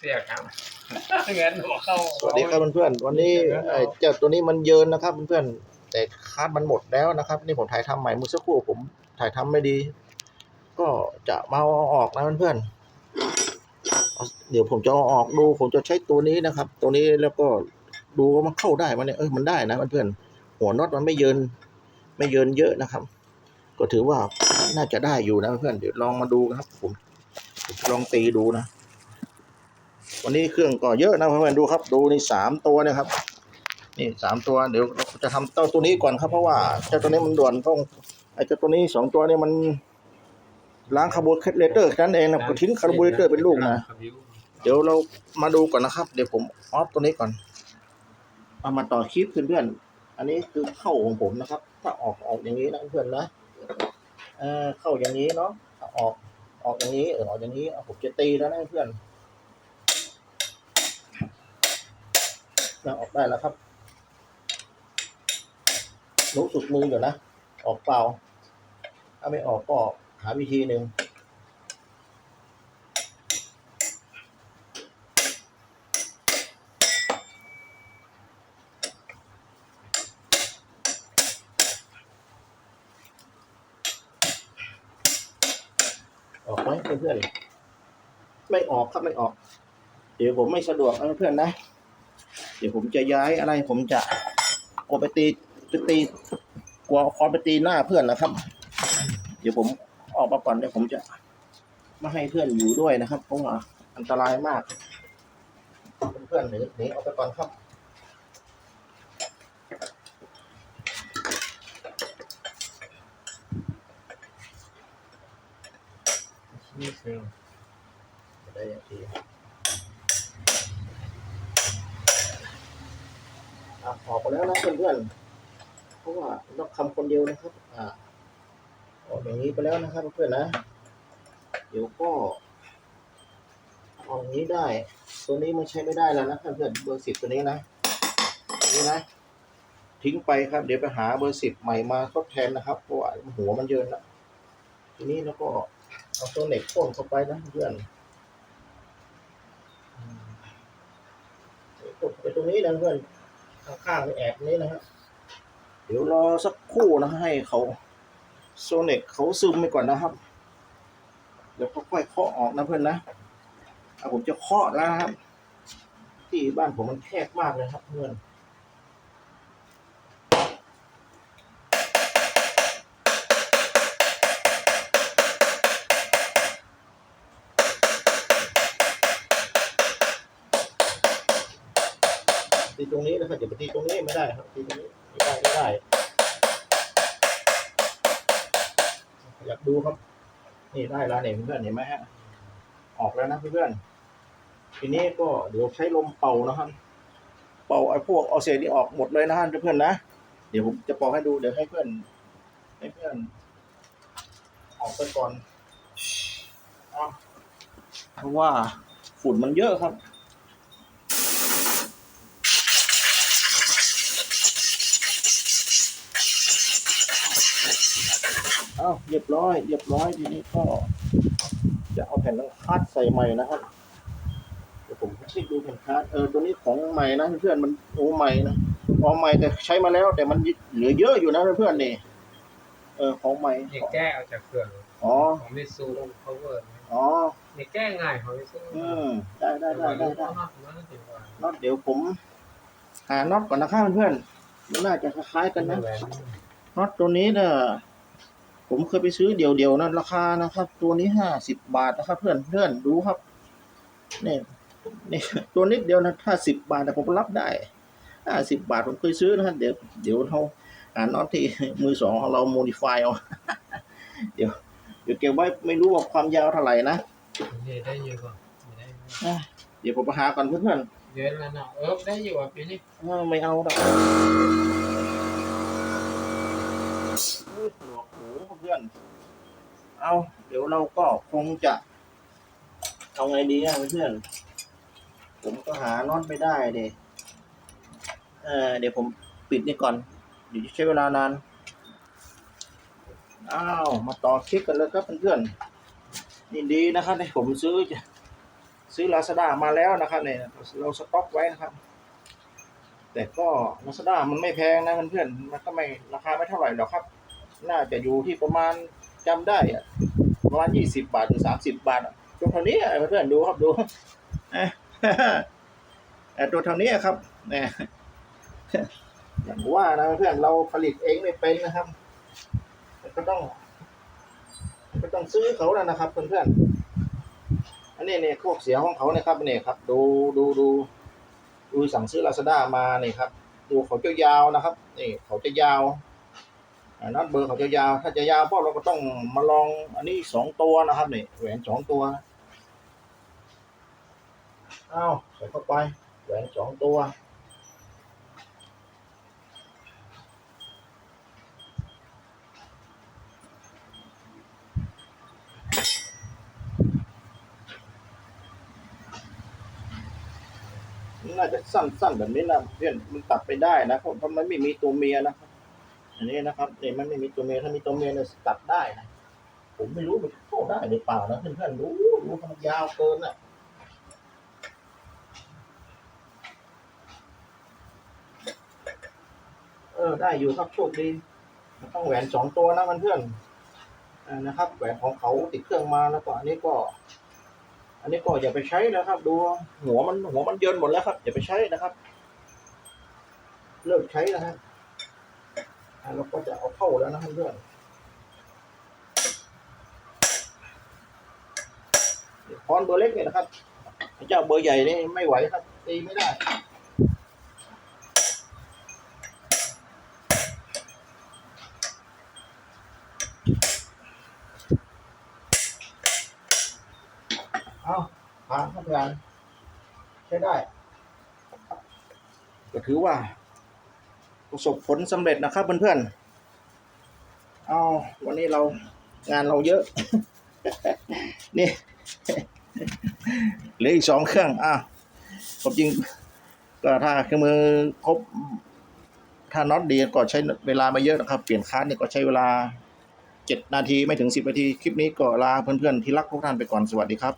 เสียครับเงินหัวเข้าสวัสดีครับเพื่อนๆวันนี้เอ่อเจ้าตัวนี้มันเยินนะครับเพื่อนๆแต่คาดมันหมดแล้วนะครับ นี่ผมถ่ายทำใหม่เมื่อสักครู่ผมถ่ายทำไม่ดี ก็จะมาเอาออกนะเพื่อนๆเอาเดี๋ยวผมจะเอาออกดู ผมจะใช้ตัวนี้นะครับ ตัวนี้แล้วก็ดูว่ามันเข้าได้ไหมันเนี่ยเออมันได้นะเพื่อนๆหัวน็อตมันไม่เยินไม่เยินเยอะนะครับ ก็ถือว่าน่าจะได้อยู่นะเพื่อนๆเดี๋ยวลองมาดูนะครับ ผมผมจะลองตีดูนะ วันนี้เครื่องก็เยอะนะเพื่อนๆดูครับดูนี่สามตัวนะครับ นี่สามตัวเดี๋ยวเราจะทำเต้าตัวนี้ก่อนครับเพราะว่าเจ้าตัวนี้มันด่วนต้องไอ้เจ้าตัวนี้สองตัวนี้มันล้างคาร์บไฮเรเตอร์นั้นเองนะก็ทิ้งคาร์บไฮเรเตอร์เป็นลูกนะเดี๋ยวเรามาดูก่อนนะครับ เดี๋ยวผมออฟตัวนี้ก่อนเอามาต่อคลิปเพื่อนๆอันนี้คือเข้าของผมนะครับ ถ้าออกออกอย่างนี้นะเพื่อนนะเออเข้าอย่างนี้เนาะออกออกอย่างนี้เออออกอย่างนี้ผมจะตีแล้วนะเพื่อน นะออกได้แล้วครับ รู้สุดมืออยู่นะ ออกเปล่า ถ้าไม่ออกก็หาวิธีหนึ่งออกไหมเพื่อนๆไม่ออกครับไม่ออก เดี๋ยวผมไม่สะดวกนะเพื่อนๆนะ เดี๋ยวผมจะย้ายอะไรผมจะกลัวไปตีไปตีกลัวคอนไปตีหน้าเพื่อนนะครับ เดี๋ยวผมออกมาก่อนเดี๋ยวผมจะไม่ให้เพื่อนอยู่ด้วยนะครับเพราะว่าอันตรายมาก เพื่อนๆหนีหนีออกไปก่อนครับนี่คือะได้อย่างที อะออกไปแล้วนะเพื่อนๆเพราะว่าต้องคำคนเดียวนะครับ อ่าออกอย่างนี้ไปแล้วนะครับเพื่อนๆนะ เดี๋ยวก็เอาอย่างนี้ได้ ตัวนี้มันใช้ไม่ได้แล้วนะเพื่อนๆเบอร์สิบตัวนี้นะตัวนี้นะ ทิ้งไปครับ เดี๋ยวไปหาเบอร์สิบใหม่มาทดแทนนะครับเพราะว่าหัวมันเยินแล้วทีนี้แล้วก็เอาตัวเหล็กพ่นเข้าไปนะเพื่อนอืมกดไปตรงนี้นะเพื่อน ข้างๆไปแอบนี้นะฮะเดี๋ยวรอสักครู่นะให้เขาโซเน็กเขาซึมไปก่อนนะครับ เดี๋ยวค่อยๆเคาะออกนะเพื่อนนะเอาผมจะเคาะแล้วนะครับ ที่บ้านผมมันแคบมากเลยครับเพื่อน ตีตรงนี้นะครับอย่าไปตีตรงนี้ไม่ได้ครับตีตรงนี้ไม่ได้ไม่ได้อยากดูครับ นี่ได้แล้วเนี่ยเพื่อนเห็นไหมฮะออกแล้วนะเพื่อนทีนี้ก็เดี๋ยวใช้ลมเป่านะครับ เป่าไอ้พวกเอาเศษนี่ออกหมดเลยนะฮะเพื่อนๆนะ เดี๋ยวผมจะเป่าให้ดูเดี๋ยวให้เพื่อน ให้เพื่อน ออกไปก่อนเพราะว่าฝุ่นมันเยอะครับ อ้าวเรียบร้อยเรียบร้อยทีนี้ก็ จะเอาแผ่นคัดใส่ใหม่นะครับเดี๋ยวผมเช็คดูแผ่นคัดเออตัวนี้ของใหม่นะเพื่อนๆมันโอ้ใหม่นะของใหม่แต่ใช้มาแล้ว แต่มันเหลือเยอะอยู่นะเพื่อนๆนี่เออของใหม่อย่าแก้เอาจากเครื่องอ๋อของมิซูเขาเวิร์ดอ๋ออย่าแก้ง่ายของมิซูอืมได้ได้ได้ได้ได้นั่นถือว่าน็อตเดี๋ยวผมหาน็อตก่อนนะครับเพื่อนๆมันน่าจะคล้ายๆกันนะน็อตตัวนี้เนี่ย ผมเคยไปซื้อเดี่ยวๆนะราคานะครับ ตัวนี้ห้าสิบบาทนะครับ เพื่อนเพื่อนดูครับนี่นี่ตัวนิดเดียวนะถ้าสิบบาทแต่ผมรับได้ห้าสิบบาทผมเคยซื้อนะเดี๋ยวเดี๋ยวเราหาน็อตที่มือสองของเราโมดิฟายเอาเดี๋ยวเดี๋ยวเก็บไว้ไม่รู้ว่าความยาวเท่าไหร่นะนี่ได้เยอะกว่าได้อะเดี๋ยวผมไปหาก่อนเพื่อนเยอะแล้วนะเออได้อยู่อะปีนี้ๆเออไม่เอาหรอกอุ๊ยหนวกหู เพื่อน เอาเดี๋ยวเราก็คงจะเอาไงดีอะเพื่อน ผมก็หาน็อตไม่ได้เดเออเดี๋ยวผมปิดนี่ก่อน เดี๋ยวจะใช้เวลานาน อ้าว มาต่อคลิปกันเลยครับเพื่อนๆนี่ดีนะครับที่ผมซื้อ ซื้อลาซาด้ามาแล้วนะครับเนี่ยเราสต็อกไว้นะครับแต่ก็ลาซาด้ามันไม่แพงนะเพื่อนๆ มันก็ไม่ราคาไม่เท่าไหร่หรอกครับ น่าจะอยู่ที่ประมาณจำได้อะประมาณยี่สิบบาทหรือสามสิบบาทตัวเท่านี้เพื่อนๆดูครับดูเอ๊ะเอ่อตัวเท่านี้ครับเนี่ยอย่างว่านะเพื่อนเราผลิตเองไม่เป็นนะครับก็ต้อง ก็ต้องซื้อเขาแล้วนะครับเพื่อนๆอันนี้เนี่ยพวกเสียของเขาเนี่ยครับเนี่ยครับ ดูดูดูดูสั่งซื้อลาซาด้ามาเนี่ยครับ ดูเขาจะยาวนะครับนี่เขาจะยาว น็อตเบอร์เขาจะยาวถ้าจะยาวพวกเราก็ต้องมาลองอันนี้สองตัวนะครับนี่แหวนสองตัวเอาใส่เข้าไปแหวนสองตัวน่าจะสั้นๆแบบนี้นะเพื่อนมันตัดไปได้นะเพราะเพราะมันไม่มีตัวเมียนะครับ อันนี้นะครับเนี่ยมันไม่มีตัวเมียถ้ามีตัวเมียเนี่ยตัดได้นะผมไม่รู้มันเข้าได้หรือเปล่านะเพื่อนๆรู้รู้มันยาวเกินอะเออได้อยู่ครับโชคดีมันต้องแหวนสองตัวนะเพื่อนนะครับแหวนของเขาติดเครื่องมาแล้วก็อันนี้ก็ อันนี้ก็อย่าไปใช้นะครับ ดูหัวมันหัวมันเยินหมดแล้วครับ อย่าไปใช้นะครับ เลิกใช้นะฮะอะ เราก็จะเอาเข้าแล้วนะเพื่อนๆคอนเบอร์เล็กเนี่ยนะครับเจ้าเบอร์ใหญ่นี่ไม่ไหวครับตีไม่ได้เอาผ่านครับผ่านใช้ได้ก็ถือว่า ประสบผลสำเร็จนะครับเพื่อนๆ เอาวันนี้เรางานเราเยอะ นี่เหลืออีกสองเครื่องอะผมจริงก็ถ้าเครื่องมือครบถ้าน็อตดีก็ใช้เวลามาเยอะนะครับ เปลี่ยนคาร์ดเนี่ยก็ใช้เวลาเจ็ดนาทีไม่ถึงสิบนาที คลิปนี้ก็ลาเพื่อนๆที่รักทุกท่านไปก่อนสวัสดีครับ